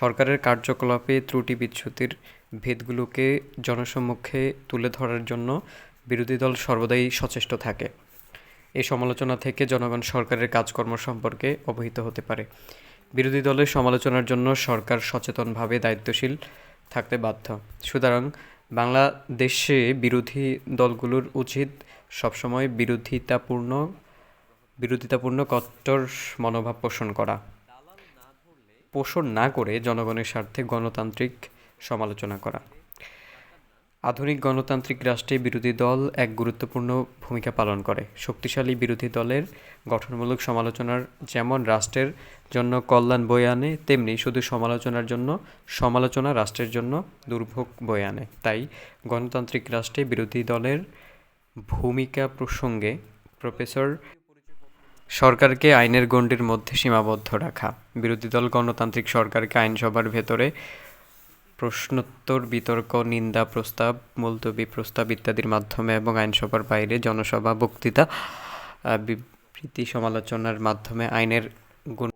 সরকারের কার্যকলাপে ত্রুটি বিচ্যুতির ভেদগুলোকে জনসম্মুখে তুলে ধরার জন্য বিরোধী দল সর্বদাই সচেষ্ট থাকে। এই সমালোচনা থেকে জনগণ সরকারের কাজকর্ম সম্পর্কে অবহিত হতে পারে। বিরোধী দলের সমালোচনার জন্য সরকার সচেতনভাবে দায়িত্বশীল থাকতে বাধ্য। সুতরাং বাংলাদেশে বিরোধী দলগুলোর উচিত সবসময় বিরোধিতাপূর্ণ বিরোধিতাপূর্ণ কট্টর মনোভাব পোষণ করা। পোষণ না করে জনগণের স্বার্থে গণতান্ত্রিক সমালোচনা করা। আধুনিক গণতান্ত্রিক রাষ্ট্রে বিরোধী দল এক গুরুত্বপূর্ণ ভূমিকা পালন করে। শক্তিশালী বিরোধী দলের গঠনমূলক সমালোচনার যেমন রাষ্ট্রের জন্য কল্যাণ বয়ে আনে, তেমনি শুধু সমালোচনার জন্য, সমালোচনা রাষ্ট্রের জন্য দুর্ভোগ বয়ে আনে। তাই গণতান্ত্রিক রাষ্ট্রে বিরোধী দলের ভূমিকা প্রসঙ্গে প্রফেসর সরকারকে আইনের গণ্ডির মধ্যে সীমাবদ্ধ রাখা। বিরোধী দল গণতান্ত্রিক সরকারকে আইনসভার ভেতরে প্রশ্নোত্তর, বিতর্ক, নিন্দা প্রস্তাব, মুলতবি প্রস্তাব ইত্যাদির মাধ্যমে এবং আইনসভার বাইরে জনসভা, বক্তৃতা বিবৃতি সমালোচনার মাধ্যমে আইনের গুণ